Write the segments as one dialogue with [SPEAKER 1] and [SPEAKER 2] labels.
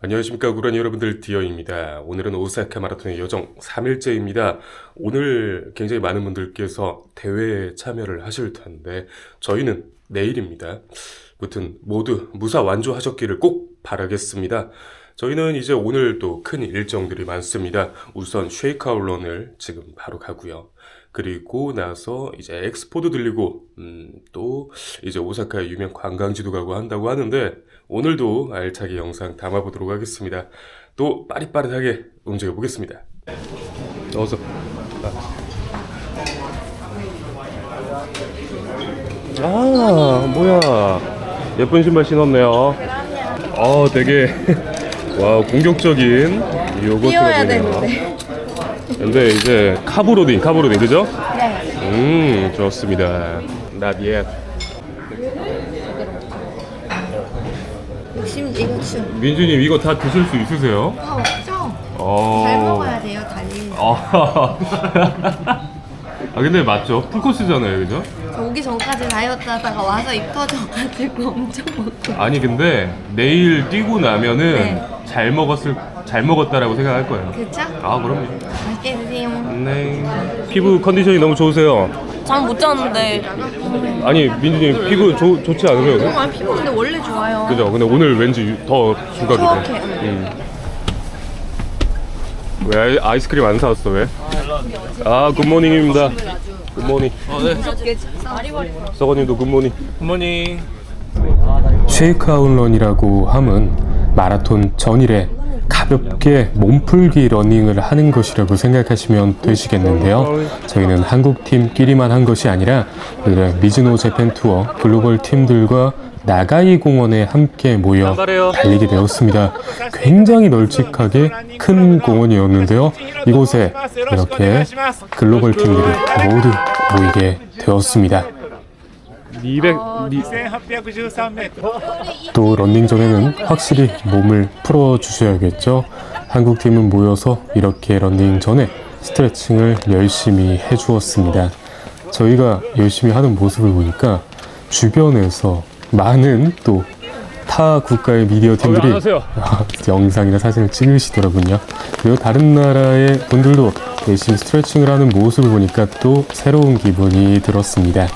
[SPEAKER 1] 안녕하십니까 구라니 여러분들 디어입니다. 오늘은 오사카 마라톤의 여정 3일째입니다. 오늘 굉장히 많은 분들께서 대회에 참여를 하실 텐데 저희는 내일입니다. 무튼 모두 무사 완주하셨기를 꼭 바라겠습니다. 저희는 이제 오늘 또 큰 일정들이 많습니다. 우선 쉐이크아웃런을 지금 바로 가고요. 그리고 나서 이제 엑스포도 들리고 음, 또 이제 오사카의 유명 관광지도 가고 한다고 하는데 오늘도 알차게 영상 담아보도록 하겠습니다. 또 빠릿빠릿하게 움직여 보겠습니다. 어서. 아 뭐야 예쁜 신발 신었네요. 어 되게 와 공격적인 요거트가.
[SPEAKER 2] 되는데.
[SPEAKER 1] 근데 이제 카브로딩 카브로딩 그죠?
[SPEAKER 2] 네.
[SPEAKER 1] 음 좋습니다. Not yet.
[SPEAKER 2] 욕심 이거 춤.
[SPEAKER 1] 민주님 이거 다 드실 수 있으세요?
[SPEAKER 2] 다 없죠?
[SPEAKER 1] 어.
[SPEAKER 2] 잘 먹어야 돼요, 달리.
[SPEAKER 1] 아, 아 근데 맞죠? 풀코스잖아요, 그죠?
[SPEAKER 2] 저 오기 전까지 다이어트 하다가 와서 입 터져가지고 엄청 먹고.
[SPEAKER 1] 아니 근데 내일 뛰고 나면은
[SPEAKER 2] 네.
[SPEAKER 1] 잘 먹었을 잘 먹었다라고 생각할 거예요.
[SPEAKER 2] 그쵸?
[SPEAKER 1] 아 그럼요.
[SPEAKER 2] 맛있게 드세요.
[SPEAKER 1] 네. 피부 컨디션이 너무 좋으세요.
[SPEAKER 3] 잠 못 잤는데
[SPEAKER 1] 아니 민주님 피부 좋 좋지 않으세요?
[SPEAKER 2] 정말 피부 근데 원래 좋아요.
[SPEAKER 1] 그죠? 근데 오늘 왠지 유- 더 중각이네.
[SPEAKER 2] 소확해.
[SPEAKER 1] 음. 왜 아이- 아이스크림 안 사왔어 왜? 아 굿모닝입니다. 굿모닝. 서건님도 굿모닝.
[SPEAKER 4] 굿모닝
[SPEAKER 1] 쉐이크아웃런이라고 함은 마라톤 전일에 가볍게 몸풀기 러닝을 하는 것이라고 생각하시면 되시겠는데요. 저희는 한국 팀끼리만 한 것이 아니라 미즈노 재팬 투어 글로벌 팀들과 나가이 공원에 함께 모여 달리게 되었습니다. 굉장히 널찍하게 큰 공원이었는데요. 이곳에 이렇게 글로벌 팀들이 모두 모이게 되었습니다. 200,
[SPEAKER 4] 2813m
[SPEAKER 1] 또 런닝 전에는 확실히 몸을 풀어 주셔야겠죠. 한국 팀은 모여서 이렇게 런닝 전에 스트레칭을 열심히 해 주었습니다. 저희가 열심히 하는 모습을 보니까 주변에서 많은 또 타 국가의 미디어 팀들이 영상이나 사진을 찍으시더라고요. 그리고 다른 나라의 분들도 열심히 스트레칭을 하는 모습을 보니까 또 새로운 기분이 들었습니다.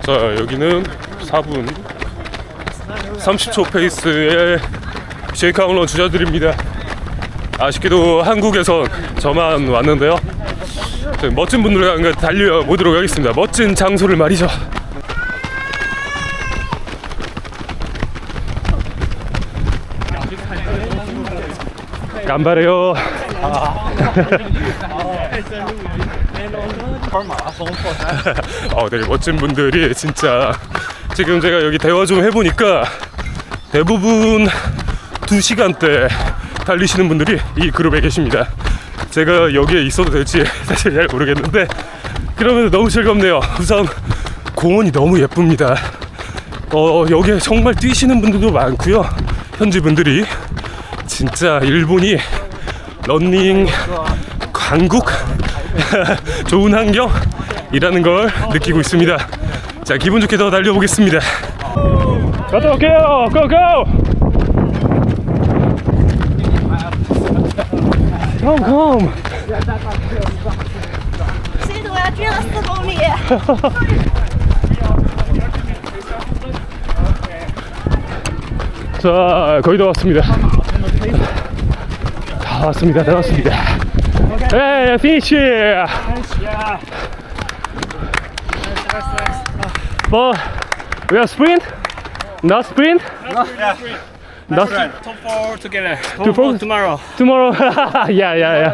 [SPEAKER 1] 자 여기는 4분. 30초 페이스의 쉐이크아웃런 주자들입니다. 아쉽게도 한국에선 저만 왔는데요. 저 멋진 분들과 함께 달려 보도록 하겠습니다. 멋진 장소를 말이죠 간발해요 어, 되게 멋진 분들이 진짜 지금 제가 여기 대화 좀 해보니까 대부분 2시간대 달리시는 분들이 이 그룹에 계십니다. 제가 여기에 있어도 될지 사실 잘 모르겠는데 그러면 너무 즐겁네요. 우선 공원이 너무 예쁩니다. 어, 여기에 정말 뛰시는 분들도 많고요. 현지 분들이 진짜 일본이 런닝 강국 좋은 환경이라는 걸 느끼고 있습니다. 자 기분 좋게 더 달려보겠습니다. 갔다 올게요. 고고. Come come.
[SPEAKER 2] 是的，我要去了四公里。
[SPEAKER 1] 자 거의 다 왔습니다. 다 왔습니다. 다 왔습니다. 에 피니시. But we are sprint, not sprint. Not
[SPEAKER 4] top 4 together
[SPEAKER 1] Top four?
[SPEAKER 4] tomorrow
[SPEAKER 1] tomorrow. 야야야.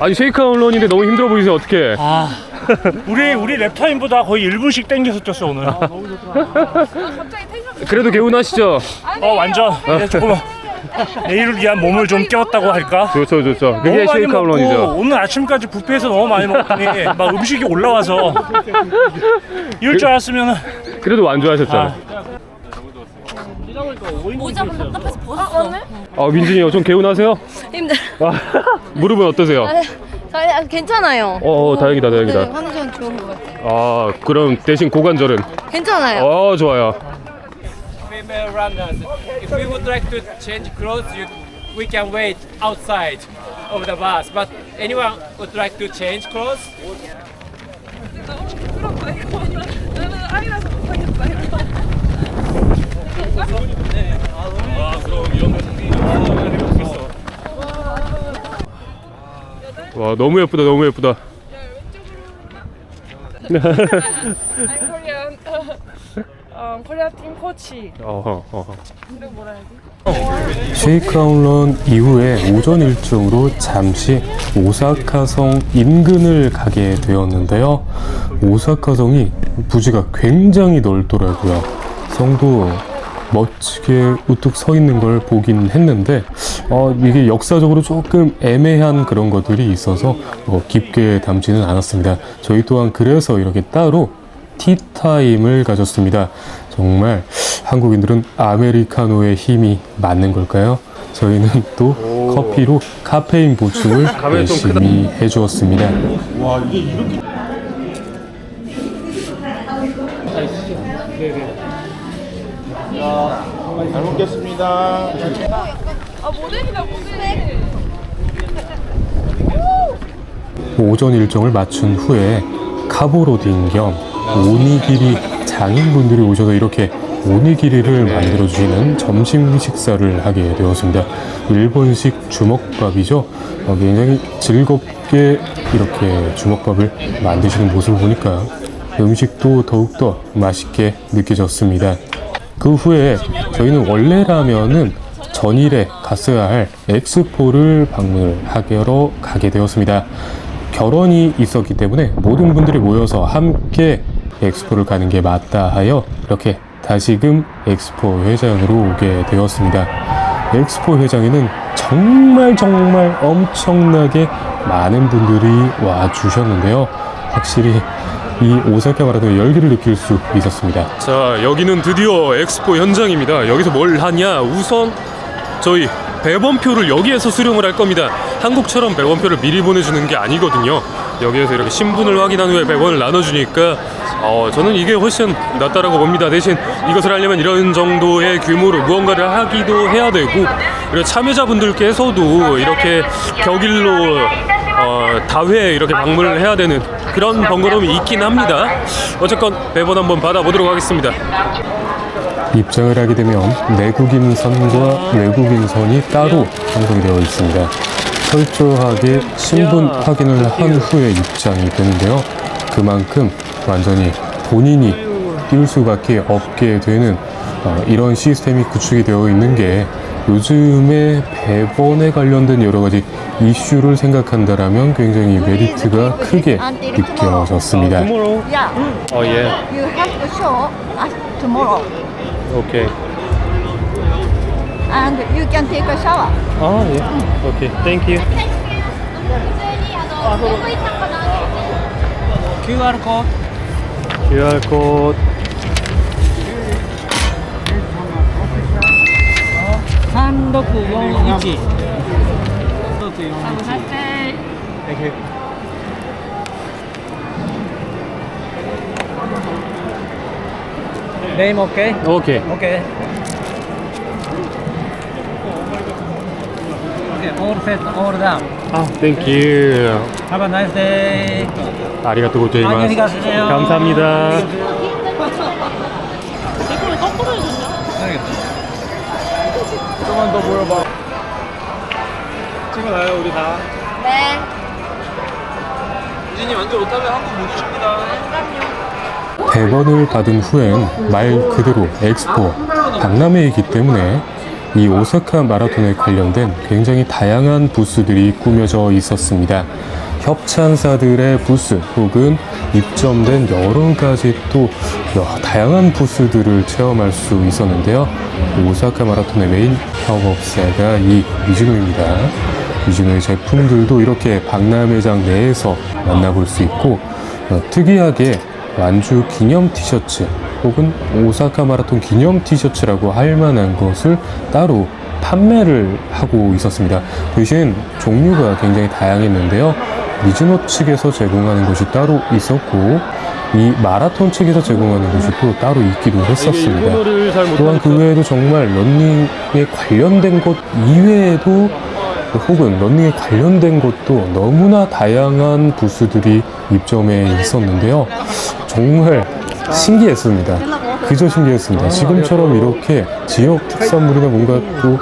[SPEAKER 1] 아니 쉐이크 언론인데 너무 힘들어 보이세요. 어떻게?
[SPEAKER 4] 우리 우리 랩타임보다 거의 1분씩 땡겨서 뛰었어 오늘
[SPEAKER 1] 그래도 개운하시죠?
[SPEAKER 4] 어 완전 이제 조금 내일을 위한 몸을 좀 깨웠다고 할까
[SPEAKER 1] 좋죠 좋죠.
[SPEAKER 4] 너무
[SPEAKER 1] 그게
[SPEAKER 4] 많이
[SPEAKER 1] 언론이죠.
[SPEAKER 4] 오늘 아침까지 뷔페에서 너무 많이 먹더니 막 음식이 올라와서 이럴 줄 알았으면
[SPEAKER 1] 그래도 완주하셨잖아요.
[SPEAKER 2] 모자만 답답해서 벗었어.
[SPEAKER 5] 아 민준이 형좀 개운하세요?
[SPEAKER 2] 힘들.
[SPEAKER 5] 아, 무릎은 어떠세요?
[SPEAKER 2] 저희 아, 괜찮아요.
[SPEAKER 5] 어, 어, 다행이다, 다행이다.
[SPEAKER 2] 네, 컨디션 좋은 것 같아요.
[SPEAKER 5] 아 그럼 대신 고관절은?
[SPEAKER 2] 괜찮아요.
[SPEAKER 5] 어 좋아요.
[SPEAKER 6] Female runners. If we would like to change clothes, you, we can wait outside of the bus. But anyone would like to change clothes?
[SPEAKER 5] 와 너무 예쁘다, 너무 예쁘다.
[SPEAKER 7] 코리안 어, 코리아 팀 코치
[SPEAKER 5] 어허, 어허.
[SPEAKER 1] 쉐이크아웃런 이후에 오전 일정으로 잠시 오사카성 인근을 가게 되었는데요. 오사카성이 부지가 굉장히 넓더라고요. 성도 멋지게 우뚝 서 있는 걸 보긴 했는데 어, 이게 역사적으로 조금 애매한 그런 것들이 있어서 뭐 깊게 담지는 않았습니다. 저희 또한 그래서 이렇게 따로 티타임을 가졌습니다. 정말 한국인들은 아메리카노의 힘이 맞는 걸까요? 저희는 또 커피로 카페인 보충을
[SPEAKER 5] 가면이 좀 크다.
[SPEAKER 1] 열심히 해주었습니다.
[SPEAKER 8] 잘 먹겠습니다.
[SPEAKER 1] 오전 일정을 마친 후에 카보로딩 겸 오니기리 장인분들이 오셔서 이렇게 오니기리를 만들어 주시는 점심 식사를 하게 되었습니다. 일본식 주먹밥이죠. 어, 굉장히 즐겁게 이렇게 주먹밥을 만드시는 모습을 보니까 음식도 더욱더 맛있게 느껴졌습니다. 그 후에 저희는 원래라면은 전일에 갔어야 할 엑스포를 방문을 하러 가게 되었습니다. 결혼이 있었기 때문에 모든 분들이 모여서 함께 엑스포를 가는 게 맞다 하여 이렇게 다시금 엑스포 회장으로 오게 되었습니다. 엑스포 회장에는 정말 정말 엄청나게 많은 분들이 와 주셨는데요. 확실히 이 오사카 마라톤의 열기를 느낄 수 있었습니다.
[SPEAKER 5] 자 여기는 드디어 엑스포 현장입니다. 여기서 뭘 하냐? 우선 저희 배번표를 여기에서 수령을 할 겁니다. 한국처럼 배번표를 미리 보내주는 게 아니거든요. 여기에서 이렇게 신분을 확인한 후에 100원을 나눠주니까 어, 저는 이게 훨씬 낫다라고 봅니다. 대신 이것을 하려면 이런 정도의 규모로 무언가를 하기도 해야 되고 그리고 참여자분들께서도 이렇게 격일로 어, 다회 이렇게 방문을 해야 되는 그런 번거로움이 있긴 합니다. 어쨌건 배번 한번 받아보도록 하겠습니다.
[SPEAKER 1] 입장을 하게 되면 내국인선과 외국인선이 따로 형성이 되어 있습니다. 철저하게 신분 확인을 한 후에 입장이 되는데요. 그만큼 완전히 본인이 뛸 수밖에 없게 되는 어, 이런 시스템이 구축이 되어 있는 게 요즘에 배번에 관련된 여러 가지 이슈를 생각한다라면 굉장히 메리트가 크게 느껴졌습니다.
[SPEAKER 2] Yeah,
[SPEAKER 5] 어 예.
[SPEAKER 2] you have to show us tomorrow,
[SPEAKER 5] 오케이.
[SPEAKER 2] and you can take a shower.
[SPEAKER 5] 아 예. 오케이. 땡큐.
[SPEAKER 6] QR code.
[SPEAKER 5] QR 코드.
[SPEAKER 6] Name okay?
[SPEAKER 5] 오케이.
[SPEAKER 6] Okay. Okay, all set, all done.
[SPEAKER 5] 아 땡큐.
[SPEAKER 6] Have a nice day.
[SPEAKER 5] 아리가또.
[SPEAKER 6] 안녕히 가세요.
[SPEAKER 5] 감사합니다.
[SPEAKER 6] 조금만 더 물어봐. 찍어놔요, 우리 다.
[SPEAKER 2] 네.
[SPEAKER 6] 유진이 완전 못하면 한국 못 춥니다.
[SPEAKER 1] 100원을 받은 후엔 말 그대로 엑스포 박람회이기 때문에 이 오사카 마라톤에 관련된 굉장히 다양한 부스들이 꾸며져 있었습니다. 협찬사들의 부스 혹은 입점된 여러 가지 또 여- 다양한 부스들을 체험할 수 있었는데요. 오사카 마라톤의 메인 협업사가 이 미즈노입니다. 미즈노의 제품들도 이렇게 박람회장 내에서 만나볼 수 있고 어, 특이하게 완주 기념 티셔츠 혹은 오사카 마라톤 기념 티셔츠라고 할 만한 것을 따로 판매를 하고 있었습니다. 대신 종류가 굉장히 다양했는데요. 미즈노 측에서 제공하는 것이 따로 있었고 이 마라톤 측에서 제공하는 것이 또 따로 있기도 했었습니다. 또한 그 외에도 정말 런닝에 관련된 것 이외에도 혹은 런닝에 관련된 것도 너무나 다양한 부스들이 입점해 있었는데요. 정말 신기했습니다. 그저 신기했습니다. 지금처럼 이렇게 지역 특산물이나 뭔가 또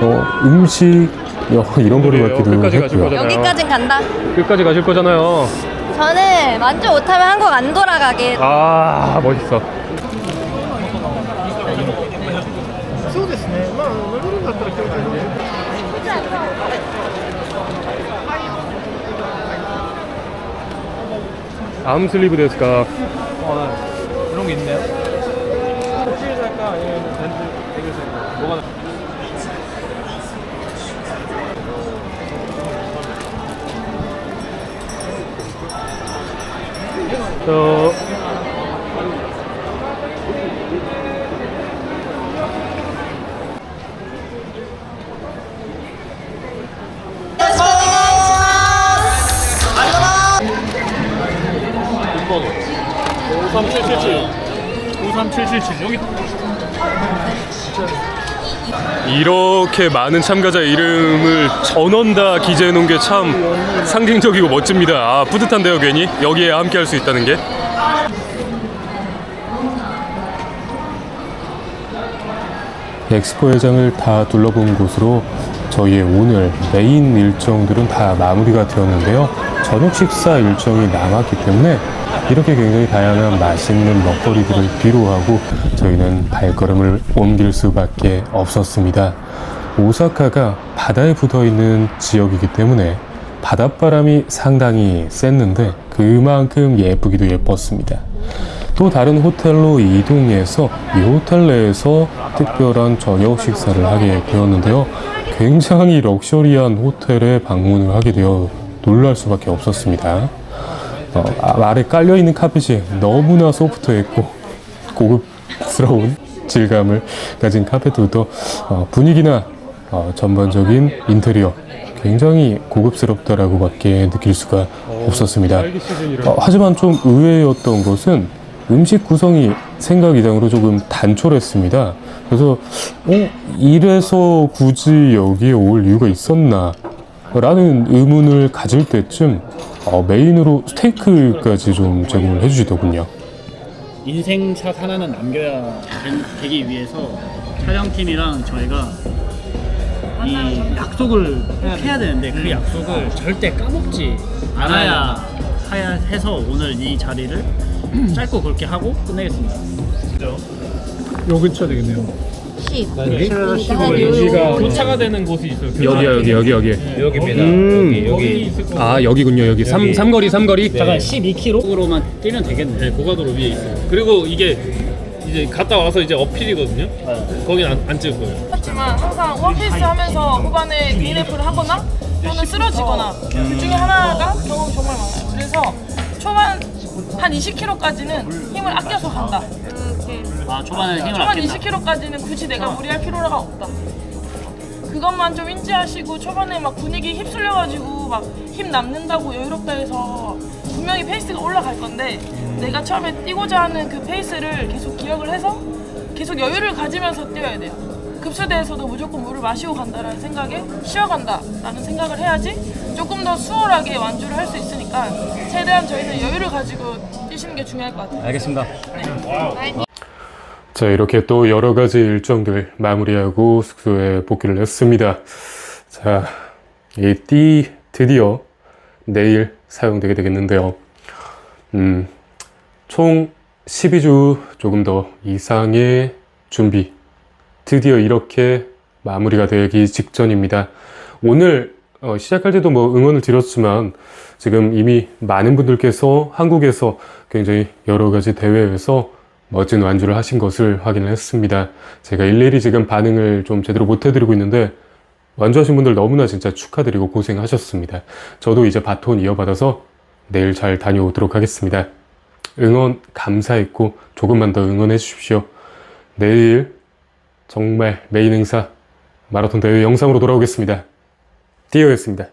[SPEAKER 1] 어, 음식 어, 이런 거를 맡기도 했고요.
[SPEAKER 2] 여기까진 간다.
[SPEAKER 5] 끝까지 가실 거잖아요.
[SPEAKER 2] 저는 만족 못하면 한국 안 돌아가게.
[SPEAKER 5] 아 멋있어. 암슬리브 데스까?
[SPEAKER 6] 게 있네요. 혹시 살까 아니면 밴드 되게 살까? 뭐가 나?
[SPEAKER 5] 저 이렇게 많은 참가자 이름을 전원 다 기재해 놓은 게 참 상징적이고 멋집니다. 아, 뿌듯한데요, 괜히 여기에 함께 할 수 있다는 게.
[SPEAKER 1] 엑스포 회장을 다 둘러본 곳으로 저희의 오늘 메인 일정들은 다 마무리가 되었는데요. 저녁 식사 일정이 남았기 때문에 이렇게 굉장히 다양한 맛있는 먹거리들을 뒤로하고 저희는 발걸음을 옮길 수밖에 없었습니다. 오사카가 바다에 붙어 있는 지역이기 때문에 바닷바람이 상당히 셌는데 그만큼 예쁘기도 예뻤습니다. 또 다른 호텔로 이동해서 이 호텔 내에서 특별한 저녁 식사를 하게 되었는데요. 굉장히 럭셔리한 호텔에 방문을 하게 되어 놀랄 수밖에 없었습니다. 어, 아, 아래 깔려 있는 카펫이 너무나 소프트했고 고급스러운 질감을 가진 카펫부터 어, 분위기나 어, 전반적인 인테리어 굉장히 고급스럽다라고밖에 느낄 수가 없었습니다. 어, 하지만 좀 의외였던 것은 음식 구성이 생각 이상으로 조금 단촐했습니다. 그래서 어 이래서 굳이 여기에 올 이유가 있었나? 라는 의문을 가질 때쯤 어, 메인으로 스테이크까지 좀 제공을 해주시더군요.
[SPEAKER 8] 인생샷 하나는 남겨야 되, 기 위해서 촬영팀이랑 저희가 이 약속을 꼭 해야 되는데 그 약속을 절대 까먹지 않아야 해야 해서 오늘 이 자리를 짧고 굵게 하고 끝내겠습니다.
[SPEAKER 6] 요 근처 되겠네요.
[SPEAKER 2] 10.
[SPEAKER 6] 여기가 교차가 되는 곳이 있어요.
[SPEAKER 5] 여기야 여기 여기 여기.
[SPEAKER 6] 여기입니다.
[SPEAKER 5] 음.
[SPEAKER 6] 여기 있을 거.
[SPEAKER 5] 아 여기군요 여기 삼 삼거리 삼거리.
[SPEAKER 8] 잠깐 12km로만 뛰면 되겠네.
[SPEAKER 6] 네, 고가도로 위에 있어요. 그리고 이게 이제 갔다 와서 이제 어필이거든요. 거긴 안, 안 찍을 거예요.
[SPEAKER 7] 하지만 항상 원피스 하면서 후반에 DNF를 하거나 또는 쓰러지거나 둘 중에 하나가 경험이 정말 많아요. 그래서 초반 한 20km까지는 힘을 아껴서 간다.
[SPEAKER 8] 아 초반에 힘을
[SPEAKER 7] 초반
[SPEAKER 8] 아낀다.
[SPEAKER 7] 20km까지는 굳이 내가 무리할 필요가 없다. 그것만 좀 인지하시고 초반에 막 분위기 휩쓸려가지고 막 힘 남는다고 여유롭다 해서 분명히 페이스가 올라갈 건데 내가 처음에 뛰고자 하는 그 페이스를 계속 기억을 해서 계속 여유를 가지면서 뛰어야 돼요. 급수대에서도 무조건 물을 마시고 간다라는 생각에 쉬어간다라는 생각을 해야지 조금 더 수월하게 완주를 할 수 있으니까 최대한 저희는 여유를 가지고 뛰시는 게 중요할 것 같아요.
[SPEAKER 8] 알겠습니다.
[SPEAKER 1] 자, 이렇게 또 여러 가지 일정들 마무리하고 숙소에 복귀를 했습니다. 자, 이 띠 드디어 내일 사용되게 되겠는데요. 음, 총 12주 조금 더 이상의 준비. 드디어 이렇게 마무리가 되기 직전입니다. 오늘 어, 시작할 때도 뭐 응원을 드렸지만 지금 이미 많은 분들께서 한국에서 굉장히 여러 가지 대회에서 멋진 완주를 하신 것을 확인을 했습니다. 제가 일일이 지금 반응을 좀 제대로 못 해드리고 있는데 완주하신 분들 너무나 진짜 축하드리고 고생하셨습니다. 저도 이제 바톤 이어받아서 내일 잘 다녀오도록 하겠습니다. 응원 감사했고 조금만 더 응원해 주십시오. 내일 정말 메인 행사 마라톤 대회 영상으로 돌아오겠습니다. 띠어였습니다.